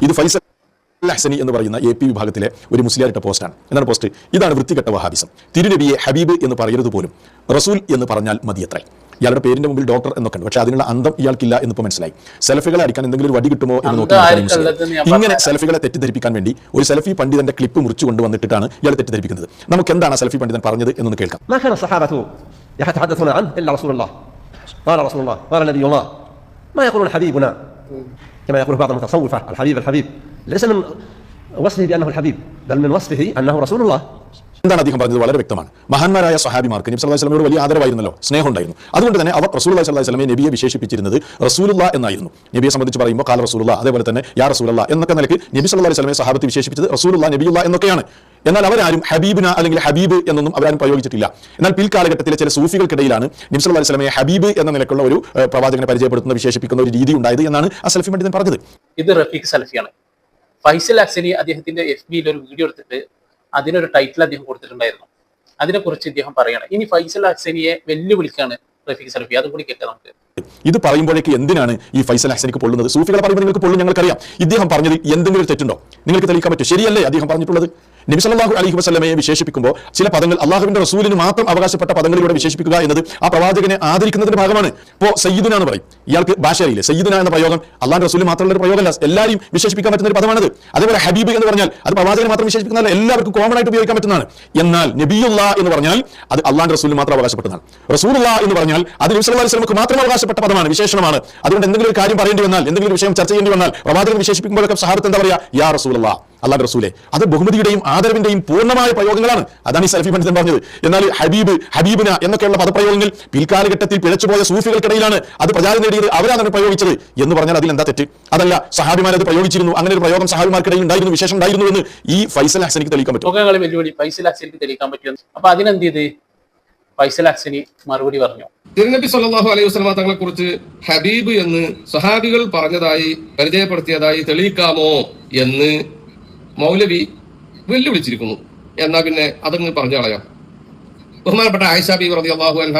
ഇത് ഫൈസൽ ഹസനി എന്ന് പറയുന്ന എ പി വിഭാഗത്തിലെ ഒരു മുസ്ലിയാരിട്ട പോസ്റ്റാണ് എന്താണ് പോസ്റ്റ് ഇതാണ് വൃത്തികെട്ട വഹാബിസം തിരുനബിയെ ഹബീബ് എന്ന് പറയരുത് പോലും റസൂൽ എന്ന് പറഞ്ഞാൽ മതിയത്രേ ഇയാളുടെ പേരിന്റെ മുമ്പിൽ ഡോക്ടർ എന്നൊക്കെ ഉണ്ട് പക്ഷേ അതിനുള്ള അന്തം ഇയാൾക്കില്ല എന്ന് ഇപ്പോൾ മനസ്സിലായി സെൽഫികളെ അടിക്കാൻ എന്തെങ്കിലും ഒരു വടി കിട്ടുമോ എന്ന് നോക്കി അന്തം നിൽക്കുകയാണ് മുസ്ലിം. ആർക്കുള്ളതെന്ന് ഞാൻ ഇങ്ങനെ പറഞ്ഞുതരാം. സെൽഫികളെ തെറ്റിദ്ധരിപ്പിക്കാൻ വേണ്ടി ഒരു സെൽഫി പണ്ഡിതന്റെ ക്ലിപ്പ് മുറിച്ചു കൊണ്ടുവന്നിട്ടാണ് ഇയാൾ തെറ്റിദ്ധരിപ്പിക്കുന്നത് നമുക്ക് എന്താണ് ആ സെൽഫി പണ്ഡിതൻ പറഞ്ഞത് എന്നൊന്ന് കേൾക്കാം ما كان الصحابة يتحدثون عنه إلا رسول الله قال رسول الله قال نبي الله ما يقولون حبيبنا كما يقول بعض المتصوفة الحبيب الحبيب. ليس من وصفه بأنه الحبيب بل من وصفه أنه رسول الله. എന്താണ് അദ്ദേഹം പറഞ്ഞത്? വളരെ വ്യക്തമാണ്. മഹാന്മാരായ സഹാബിമാർക്ക് നബി സല്ലല്ലാഹു അലൈഹി വസല്ലമയോട് വലിയ ആദരവായിരുന്നല്ലോ. സ്നേഹം ഉണ്ടായിരുന്നു അതുകൊണ്ട് തന്നെ അവർ റസൂലുള്ളാഹി സല്ലല്ലാഹു അലൈഹി വസല്ലമയെ നബിയെ വിശേഷിപ്പിച്ചിരുന്നത് റസൂലുള്ള എന്നായിരുന്നു. നബിയെ സംബന്ധിച്ച് പറയുമ്പോൾ കാല റസൂലുള്ള അതേപോലെ തന്നെ യാ റസൂലുള്ള എന്നൊക്കെ നിലയ്ക്ക് നബി സല്ലല്ലാഹു അലൈഹി വസല്ലമയെ സഹാബത്ത് വിശേഷിപ്പിച്ചത് റസൂലുള്ള നബിയുള്ള എന്നൊക്കെയാണ്. എന്നാൽ അവരാരും ഹബീബിന അല്ലെങ്കിൽ ഹബീബ് എന്നൊന്നും അവരാരും പ്രയോഗിച്ചിട്ടില്ല. എന്നാൽ പിൽക്കാലഘട്ടത്തിലെ ചില സൂഫികൾക്കിടയിലാണ് സല്ലല്ലാഹു അലൈഹി വസല്ലമയെ ഹബീബ് എന്ന നിലക്കുള്ള ഒരു പ്രവാചകനെ പരിചയപ്പെടുത്തുന്ന വിശേഷിപ്പിക്കുന്ന ഒരു രീതി ഉണ്ടായത് എന്നാണ് ആ സെൽഫി പണ്ഡിതൻ പറഞ്ഞത്. ഇത് റഫീഖ് സലഫിയാണ്. ഫൈസൽ അക്സനി അദ്ദേഹത്തിന്റെ എഫ് ബിയിൽ ഒരു വീഡിയോ എടുത്തിട്ട് അതിനൊരു ടൈറ്റിൽ അദ്ദേഹം കൊടുത്തിട്ടുണ്ടായിരുന്നു. അതിനെക്കുറിച്ച് ഇദ്ദേഹം പറയണം. ഇനി ഫൈസൽ ഹസനിയെ വെല്ലുവിളിക്കാണ് കൂടി ഇത് പറയുമ്പോഴേക്ക് എന്തിനാണ് ഈ ഫൈസൽ ഹസനിക്ക് പൊള്ളുന്നത്? സൂഫികളെ പറയുമ്പോൾ നിങ്ങൾക്ക് പൊള്ളും ഞങ്ങൾക്കറിയാം. ഇദ്ദേഹം പറഞ്ഞത് എന്തെങ്കിലും തെറ്റുണ്ടോ? നിങ്ങൾക്ക് തെളിയിക്കാൻ പറ്റും ശരിയല്ലേ അദ്ദേഹം പറഞ്ഞിട്ടുള്ളത്? നബി സല്ലല്ലാഹു അലൈഹി വസല്ലമയെ വിശേഷിപ്പിക്കുമ്പോൾ ചില പദങ്ങൾ അള്ളാഹുവിന്റെ റസൂലിന് മാത്രം അവകാശപ്പെട്ട പദങ്ങളിലൂടെ വിശേഷിപ്പിക്കുക എന്നത് ആ പ്രവാചകനെ ആദരിക്കുന്നതിന്റെ ഭാഗമാണ്. ഇപ്പോൾ സയ്യിദുന എന്ന് പറയും. ഇയാൾക്ക് ഭാഷ അറിയില്ല സയ്യിദുന എന്ന പ്രയോഗം അള്ളാഹ് റസൂലിന് മാത്രമുള്ള ഒരു പ്രയോഗമല്ല. എല്ലാവരും വിശേഷിപ്പിക്കാൻ പറ്റുന്ന ഒരു പദമാണത്. അതേപോലെ ഹബീബ് എന്ന് പറഞ്ഞാൽ അത് പ്രവാചകനെ മാത്രം വിശേഷിപ്പിക്കുന്നതല്ല എല്ലാവർക്കും കോമൺ ആയിട്ട് ഉപയോഗിക്കാൻ പറ്റുന്നതാണ്. എന്നാൽ നബിയുള്ള എന്ന് പറഞ്ഞാൽ അത് അള്ളാഹ് റസൂലിന് മാത്രം അവകാശപ്പെട്ടതാണ്. റസൂലുള്ള എന്ന് പറഞ്ഞാൽ അത് നബി സല്ലല്ലാഹു അലൈഹി വസല്ലമക്ക് മാത്രം അവകാശപ്പെട്ട പദമാണ് വിശേഷണമാണ്. അതുകൊണ്ട് എന്തെങ്കിലും ഒരു കാര്യം പറയേണ്ടി വന്നാൽ എന്തെങ്കിലും വിഷയം ചർച്ച ചെയ്യേണ്ടി വന്നാൽ പ്രവാചകൻ വിശേഷിപ്പിക്കുമ്പോഴൊക്കെ സഹാബത്ത് എന്താ പറയാ? യാ റസൂലുള്ള. അള്ളാഹ് റസൂലെ. അത് ബഹുമതിയുടെയും ആദരവിന്റെയും പൂർണമായ പ്രയോഗങ്ങളാണ്. അതാണ് ഈ സൽഫി പണ്ഡിതൻ പറഞ്ഞത്. എന്നാൽ ഹബീബ് ഹബീബിന എന്നൊക്കെയുള്ള പദപ്രയോഗങ്ങൾ പിൽക്കാലഘട്ടത്തിൽ പിഴച്ചുപോയ സൂഫികൾക്കിടയിലാണ് അത് പ്രചാരം നേടിയത്. അവരാണ് അത് പ്രയോഗിച്ചത് എന്ന് പറഞ്ഞാൽ അതിൽ എന്താ തെറ്റ്? അതല്ല സഹാബിമാർ അത് പ്രയോഗിച്ചിരുന്നു. അങ്ങനെ ഒരു പ്രയോഗം സഹാബിമാർക്കിടയിൽ ഉണ്ടായിരുന്നു വിശേഷം ഉണ്ടായിരുന്നു എന്ന് ഈ ഫൈസൽ ഹസനിക്ക് തെളിയിക്കാൻ പറ്റും. ഫൈസൽ അക്സനിക്ക് തെളിയിക്കാൻ പറ്റുമെന്ന്. അപ്പൊ അതിനെന്ത് ചെയ്ത്? ഫൈസൽ മറുപടി പറഞ്ഞു. തിരുനബി സല്ലാഹു അലൈഹി വസല്ലമ തങ്ങളെ കുറിച്ച് ഹബീബ് എന്ന് സഹാബികൾ പറഞ്ഞതായി പരിചയപ്പെടുത്തിയതായി തെളിയിക്കാമോ എന്ന് മൗലവി വെല്ലുവിളിച്ചിരിക്കുന്നു. എന്നാ പിന്നെ അതങ്ങ് പറഞ്ഞു കളയാം ബഹുമാനപ്പെട്ട ആയിഷ ബി റതി അള്ളാഹു അൻഹ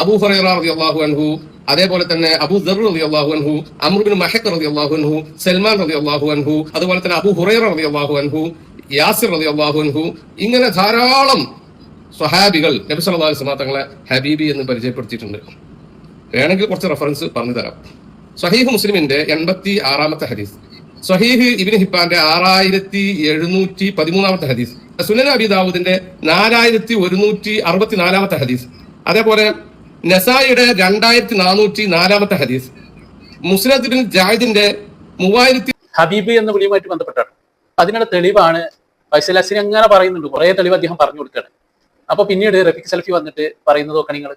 അബൂ ഹുറൈറ റതി അള്ളാഹു അൻഹു അതേപോലെ തന്നെ അബൂ ദർ റതി അള്ളാഹു അൻഹു അമ്രുബിൻ മഹക് റതി അള്ളാഹു അൻഹു സൽമാൻ റതി അള്ളാഹു അൻഹു അതുപോലെ തന്നെ അബൂ ഹുറൈറ റതി അള്ളാഹു അൻഹു യാസിർ റതി അള്ളാഹു അൻഹു ഇങ്ങനെ ധാരാളം സ്വഹാബികൾ നബി സല്ലല്ലാഹു അലൈഹി തങ്ങളെ ഹബീബി എന്ന് പരിചയപ്പെടുത്തിയിട്ടുണ്ട്. വേണമെങ്കിൽ കുറച്ച് റെഫറൻസ് പറഞ്ഞു തരാം സഹീഹ് മുസ്ലിമിന്റെ എൺപത്തി ആറാമത്തെ ഹദീസ്. സഹീഹ് ഇബിൻ ഹിബാന്റെ ആറായിരത്തി എഴുന്നൂറ്റി പതിമൂന്നാമത്തെ ഹദീസ്. സുനൻ അബി ദാവൂദിന്റെ നാലായിരത്തി ഒരുന്നൂറ്റി അറുപത്തിനാലാമത്തെ ഹദീസ്. അതേപോലെ നസായിയുടെ രണ്ടായിരത്തി നാനൂറ്റി നാലാമത്തെ ഹദീസ്. മുസ്ലിം ജാഹിദിന്റെ മൂവായിരത്തി ഹബീബ് എന്ന വിളിയുമായിട്ട് ബന്ധപ്പെട്ടാണ്. അതിനുള്ള തെളിവാണ് ഫൈസൽ അങ്ങനെ പറയുന്നുണ്ട്. കുറെ തെളിവ് അദ്ദേഹം പറഞ്ഞു കൊടുക്കുകയാണ്. അപ്പൊ പിന്നീട് റഫീഖ് സലഫി വന്നിട്ട് പറയുന്നത് നോക്കണിങ്ങൾ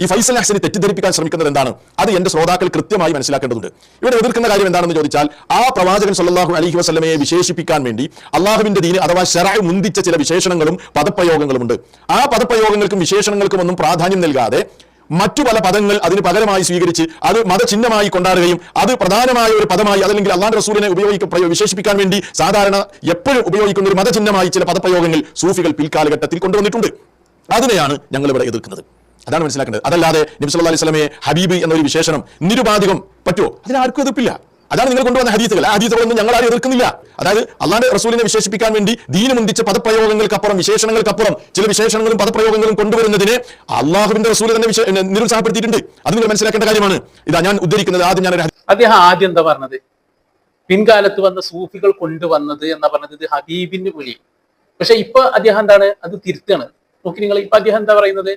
ഈ ഫൈസൽ ഹസനെ തെറ്റിദ്ധരിപ്പിക്കാൻ ശ്രമിക്കുന്നത് എന്താണ്? അത് എന്റെ ശ്രോതാക്കൾ കൃത്യമായി മനസ്സിലാക്കേണ്ടതുണ്ട്. ഇവിടെ എതിർക്കുന്ന കാര്യം എന്താണെന്ന് ചോദിച്ചാൽ ആ പ്രവാചകൻ സല്ലാഹു അലഹി വസ്ലമയെ വിശേഷിപ്പിക്കാൻ വേണ്ടി അള്ളാഹുവിന്റെ ദീന് അഥവാ ഷറായി മുന്തിച്ച ചില വിശേഷണങ്ങളും പദപ്രയോഗങ്ങളും ഉണ്ട് ആ പദപ്രയോഗങ്ങൾക്കും വിശേഷണങ്ങൾക്കും ഒന്നും പ്രാധാന്യം നൽകാതെ മറ്റു പല പദങ്ങൾ അതിന് പകരമായി സ്വീകരിച്ച് അത് മതചിഹ്നമായി കൊണ്ടാടുകയും അത് പ്രധാനമായ ഒരു പദമായി അതല്ലെങ്കിൽ അള്ളാഹ് റസൂലിനെ ഉപയോഗിക്ക വിശേഷിപ്പിക്കാൻ വേണ്ടി സാധാരണ എപ്പോഴും ഉപയോഗിക്കുന്ന ഒരു മതചിഹ്നമായി ചില പദപ്രയോഗങ്ങൾ സൂഫികൾ പിൽക്കാലഘട്ടത്തിൽ കൊണ്ടുവന്നിട്ടുണ്ട്. അതിനെയാണ് ഞങ്ങൾ ഇവിടെ എതിർക്കുന്നത്. അതാണ് മനസ്സിലാക്കേണ്ടത്. അതല്ലാതെ നബി സല്ലല്ലാഹു അലൈഹി വസല്ലമയെ ഹബീബ് എന്നൊരു വിശേഷണം നിരുപാധികം പറ്റുമോ അതിന് ആർക്കും എതിർപ്പില്ല. അതാണ് നിങ്ങൾ കൊണ്ടുവന്ന ഹദീസുകൾ. ആ ഹദീസുകളൊന്നും ഞങ്ങൾ ആരും എതിർക്കുന്നില്ല. അതായത് അള്ളാന്റെ റസൂലിനെ വിശേഷിപ്പിക്കാൻ വേണ്ടി ദീൻ മുന്തിച്ച പദപ്രയോഗങ്ങൾക്കപ്പുറം വിശേഷണങ്ങൾക്കപ്പുറം ചില വിശേഷണങ്ങളും പദപ്രയോഗങ്ങളും കൊണ്ടുവരുന്നതിനെ അള്ളാഹുവിന്റെ റസൂൽ തന്നെ നിരുത്സാഹപ്പെടുത്തിയിട്ടുണ്ട്. അത് നിങ്ങൾ മനസ്സിലാക്കേണ്ട കാര്യമാണ്. ഇതാ ഞാൻ ഉദ്ധരിക്കുന്നത് ആദ്യം ഞാൻ അദ്ദേഹം ആദ്യം എന്താ പറഞ്ഞത്? പിൻകാലത്ത് വന്ന സൂഫികൾ കൊണ്ടുവന്നത് എന്നാ പറഞ്ഞത് ഇത് ഹബീബിന്റെ വിളി പക്ഷെ ഇപ്പൊ അദ്ദേഹം എന്താണ്? അത് തിരുത്താണ്. നോക്കി നിങ്ങൾ ഇപ്പൊ അദ്ദേഹം എന്താ പറയുന്നത്?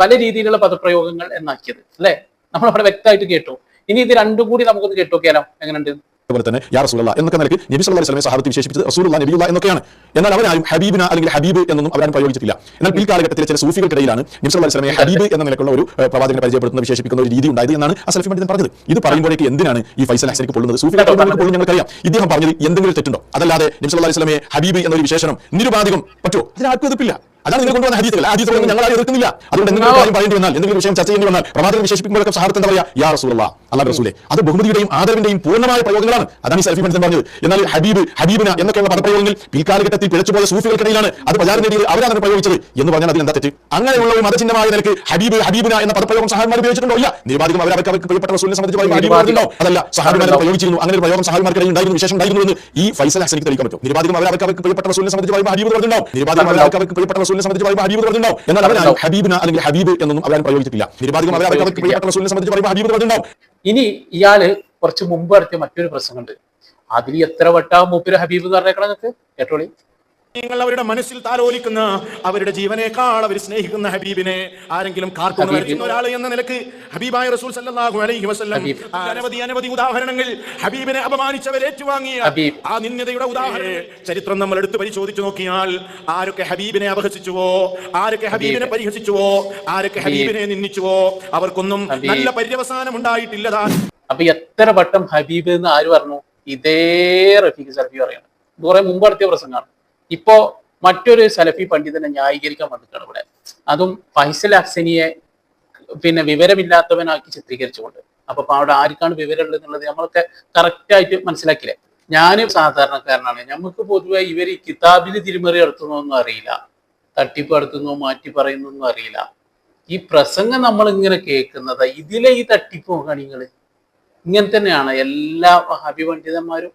പല രീതിയിലുള്ള പദപ്രയോഗങ്ങൾ എന്നാക്കിയത് അല്ലെ? നമ്മൾ അവിടെ വ്യക്തമായിട്ട് കേട്ടു. ഇനി ഇത് രണ്ടും കൂടി നമുക്കൊന്ന് കേട്ടു കേരളം എങ്ങനെയുണ്ട്? അതുപോലെ തന്നെ യാ എന്നൊക്കെ നിലയ്ക്ക് നബി സല്ലല്ലാഹു അലൈഹി വസല്ലമയെ സഹാബത്ത് വിശേഷിപ്പിച്ചത് റസൂലുള്ള നബിയുള്ള എന്നൊക്കെയാണ്. എന്നാൽ അവരാരും ഹബീബിന അല്ലെങ്കിൽ ഹബീബ് എന്നൊന്നും അവരാരും പ്രയോഗിച്ചിട്ടില്ല. എന്നാൽ പിൽക്കാലഘട്ടത്തിലെ ചില സൂഫികൾക്കിടയിലാണ് നബി സല്ലല്ലാഹു അലൈഹി വസല്ലമയെ ഹബീബ് എന്ന നിലക്കുള്ള ഒരു പ്രവാചകനെ പരിചയപ്പെടുത്തുന്ന വിശേഷിപ്പിക്കുന്ന ഒരു രീതി ഉണ്ടായത് എന്നാണ് പണ്ഡിതൻ പറഞ്ഞത്. ഇത് പറയുമ്പോഴേക്ക് എന്തിനാണ് ഈ ഫൈസൽ ഹസനിക്ക് പൊള്ളുന്നത്? ഞങ്ങൾക്കറിയാം. ഇദ്ദേഹം പറഞ്ഞത് എന്തെങ്കിലും തെറ്റുണ്ടോ? അതല്ലാതെ നബി സല്ലല്ലാഹു അലൈഹി വസല്ലമയെ ഹബീബ് എന്നൊരു വിശേഷണം നിരുപാധികം പറ്റുമോ? അതിന് ആർക്കും എതിർപ്പില്ല അതാണ് നിങ്ങൾ കൊണ്ടുവന്ന ഹദീസുകൾ. ആ ഹദീസുകളൊന്നും ഞങ്ങൾ ആരും എതിർക്കുന്നില്ല അതുകൊണ്ട് എന്തെങ്കിലും കാര്യം പറയേണ്ടി വന്നാൽ എന്തെങ്കിലും വിഷയം ചർച്ച ചെയ്യേണ്ടി വന്നാൽ പ്രവാചകൻ വിശേഷിപ്പിക്കുമ്പോഴൊക്കെ സഹാബത്ത് എന്താ പറയാ? യാ റസൂലുള്ള അല്ലാഹ് റസൂലെ. അത് ബഹുമതിയുടെയും ആദരവിന്റെയും പൂർണമായ പ്രയോഗങ്ങളാണ്. അതാണ് ഈ സെൽഫി മനസ്സിൽ പറഞ്ഞത്. എന്നാൽ ഹബീബ് ഹബീബിന എന്നൊക്കെയുള്ള പദപ്രയോഗങ്ങൾ പിൽക്കാലഘട്ടത്തിൽ പിഴച്ചുപോയ സൂഫികൾക്കിടയിലാണ് അത് പ്രചാരം നേടിയത് അവരാണ് പ്രയോഗിച്ചത് എന്ന് പറഞ്ഞാൽ അതിൽ എന്താ തെറ്റ്? അങ്ങനെയുള്ള ഒരു മതചിഹ്നമായ നിലയ്ക്ക് ഹബീബ് ഹബീബിന എന്ന പദപ്രയോഗം സഹാബിമാർ ഉപയോഗിച്ചിട്ടുണ്ടോ? ഇല്ല. നിരുപാധികം അവർ അവർക്ക് അവർക്ക് പ്രിയപ്പെട്ട റസൂലിനെ സംബന്ധിച്ച് അതല്ല. സഹാബിമാരെ പ്രയോഗിച്ചിരുന്നു. അങ്ങനെ ഒരു പ്രയോഗം സഹാബിമാർക്കിടയിൽ ഉണ്ടായിരുന്നു വിശേഷം ഉണ്ടായിരുന്നു എന്ന് ഈ ഫൈസൽ ഹസനിക്ക് തെളിയിക്കാൻ പറ്റും. നിരുപാധികം അവർ അവർക്ക് അവർക്ക് പ്രിയപ്പെട്ട റസൂലിനെ സംബന്ധിച്ച് പറയുമ്പോൾ ഹബീബ് പറഞ്ഞിട്ടുണ്ടോ? നിരുപാധികം അവർ അവർക്ക് അവർക്ക് പ്രിയപ്പെട്ട റസൂലിനെ സംബന്ധിച്ച് പറയുമ്പോൾ ഹബീബ് പറഞ്ഞിട്ടുണ്ടാവും. എന്നാൽ അവരാണ് ഹബീബിന അല്ലെങ്കിൽ ഹബീബ് എന്നൊന്നും അവരാണ് പ്രയോഗിച്ചിട്ടില്ല. നിരുപാധികം അവരെ അവർക്ക് അവർക്ക് പ്രിയപ്പെട്ട റസൂലിനെ സംബന്ധിച്ച് പറയുമ്പോൾ ഹബീബ് പറഞ്ഞിട്ടുണ്ടാവും. ഇനി ഇയാൾ കുറച്ച് മുമ്പ് നടത്തിയ മറ്റൊരു പ്രശ്നമുണ്ട് അതിൽ എത്ര വട്ടാ മൂപ്പര് ഹബീബ് എന്ന് പറഞ്ഞേക്കണം നിങ്ങൾക്ക് കേട്ടോളി. നിങ്ങൾ അവരുടെ മനസ്സിൽ താലോലിക്കുന്ന അവരുടെ ജീവനേക്കാൾ അവർ സ്നേഹിക്കുന്ന ഹബീബിനെ ആരെങ്കിലും കാർട്ടൂൺ. വരയ്ക്കുന്ന ഒരാൾ എന്ന നിലയ്ക്ക് ഹബീബായ റസൂൽ സല്ലല്ലാഹു അലൈഹി വസല്ലം. അനവധി അനവധി ഉദാഹരണങ്ങൾ ഹബീബിനെ അപമാനിച്ചവർ ഏറ്റുവാങ്ങിയ ആ നിന്ദ്യതയുടെ ഉദാഹരണം ചരിത്രം നമ്മൾ എടുത്ത് പരിശോധിച്ചു നോക്കിയാൽ ആരൊക്കെ ഹബീബിനെ അപഹസിച്ചുവോ ആരൊക്കെ ഹബീബിനെ പരിഹസിച്ചുവോ ആരൊക്കെ ഹബീബിനെ നിന്ദിച്ചുവോ അവർക്കൊന്നും നല്ല പര്യവസാനം ഉണ്ടായിട്ടില്ലതാ. അപ്പൊ എത്ര വട്ടം ഹബീബ് എന്ന് ആര് പറഞ്ഞു? ഇതേ റഫീഖ് സർഫി പറയണം. ഇത് കുറെ മുമ്പ് നടത്തിയ പ്രസംഗമാണ്. ഇപ്പോ മറ്റൊരു സലഫി പണ്ഡിതനെ ന്യായീകരിക്കാൻ വന്നിട്ടാണ് ഇവിടെ. അതും ഫൈസൽ അഹ്സനിയെ പിന്നെ വിവരമില്ലാത്തവനാക്കി ചിത്രീകരിച്ചുകൊണ്ട്. അപ്പൊ അവിടെ ആർക്കാണ് വിവരമുള്ളത് എന്നുള്ളത് നമ്മളൊക്കെ കറക്റ്റ് ആയിട്ട് മനസ്സിലാക്കില്ലേ ഞാനും സാധാരണക്കാരനാണ്. നമുക്ക് പൊതുവെ ഇവർ ഈ കിതാബിൽ തിരുമറി നടത്തുന്നൊന്നും അറിയില്ല. തട്ടിപ്പ് നടത്തുന്നോ മാറ്റി പറയുന്നൊന്നും അറിയില്ല. ഈ പ്രസംഗം നമ്മൾ ഇങ്ങനെ കേൾക്കുന്നത്. ഇതിലെ ഈ തട്ടിപ്പ് നോക്കുകയാണ് ഇങ്ങനെ തന്നെയാണ് എല്ലാ അഭിപണ്ഡിതന്മാരും പണ്ഡിതന്മാരും